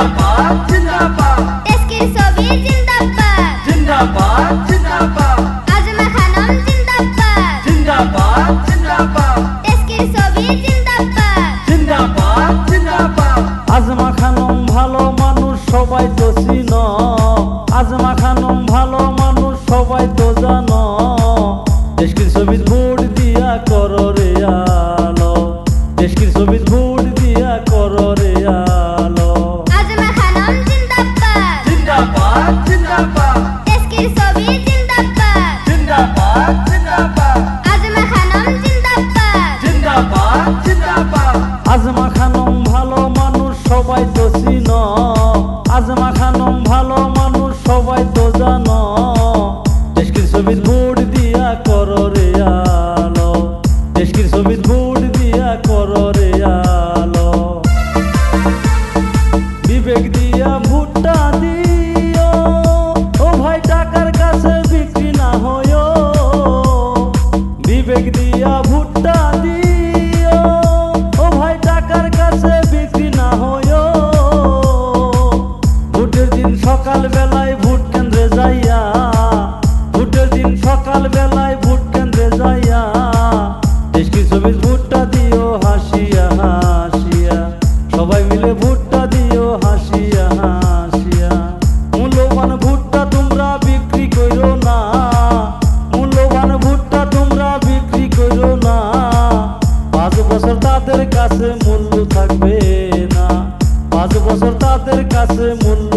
জিন্দাবাদ জিন্দাবাদ। দেশকে সবই জিন্দাবাদ? জিন্দাবাদ জিন্দাবাদ। আজমা খানম জিন্দাবাদ। জিন্দাবাদ জিন্দাবাদ। ভালো মানুষ সবাই তো জানো। দেশকে সবই আজমা খানম ভালো মা যাইয়া ভোটের দিন সকাল বেলায় কেন্দ্রে যাইয়া দিও হাসিয়া হাসিয়া। সবাই মিলে দিও হাসিয়া হাসিয়া। মূল্যবান তোমরা বিক্রি করো না। মূল্যবান তোমরা বিক্রি করো না। পাঁচ বছর তাদের কাছে মূল্য থাকবে না। পাঁচ বছর তাদের কাছে মূল্য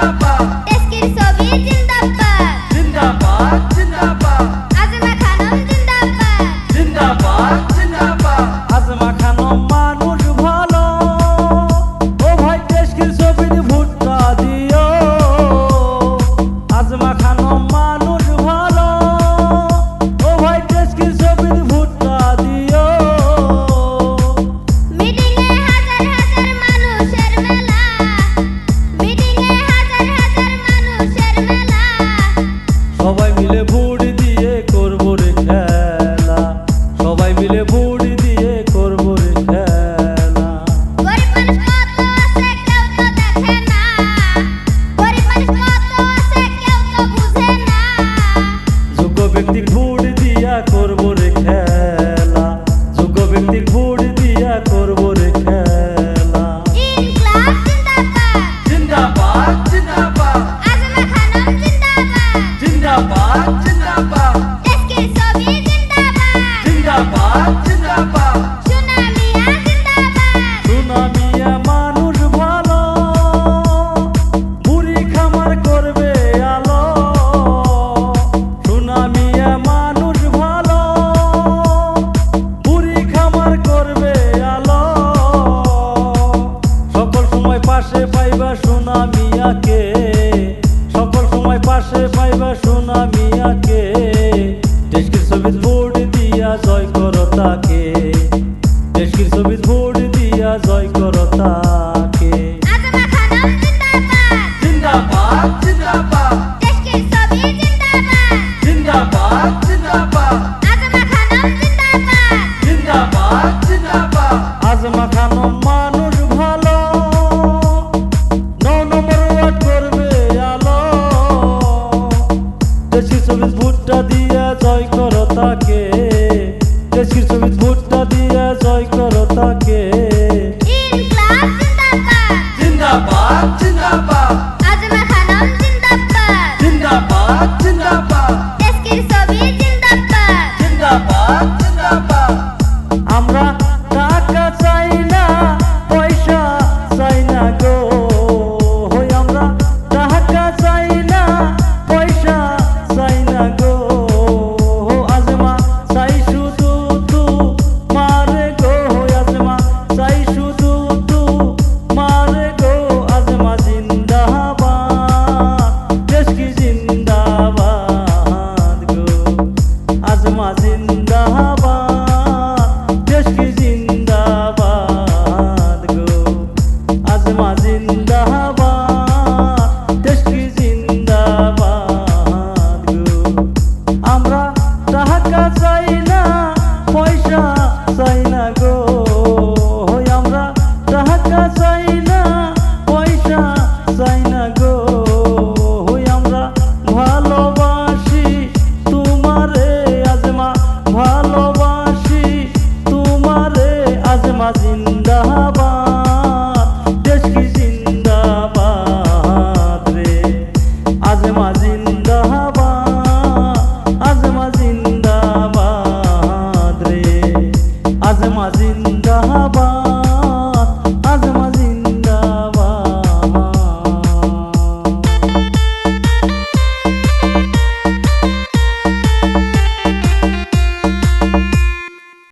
Chapa. সবাই মিলে পাইবা সোনা মিয়াকে। সকল সময় পাশে পাইবা সোনা মিয়াকে। দেশকির সবিজ ভোট দিয়া জয় করো তাকে। দেশকির সবিজ ভোট দিয়া জয় করো দেশি সবিজ ভুট্টা দিয়া জয় করো তাকে। দেশি সবিজ ভুট্টা দিয়া জয় করো তাকে। আমরা টাকা চাই আমার জিন্দাবাদ দেশ কি জিন্দাবাদ আমরা টাকা চাই না পয়সা চাই না গো।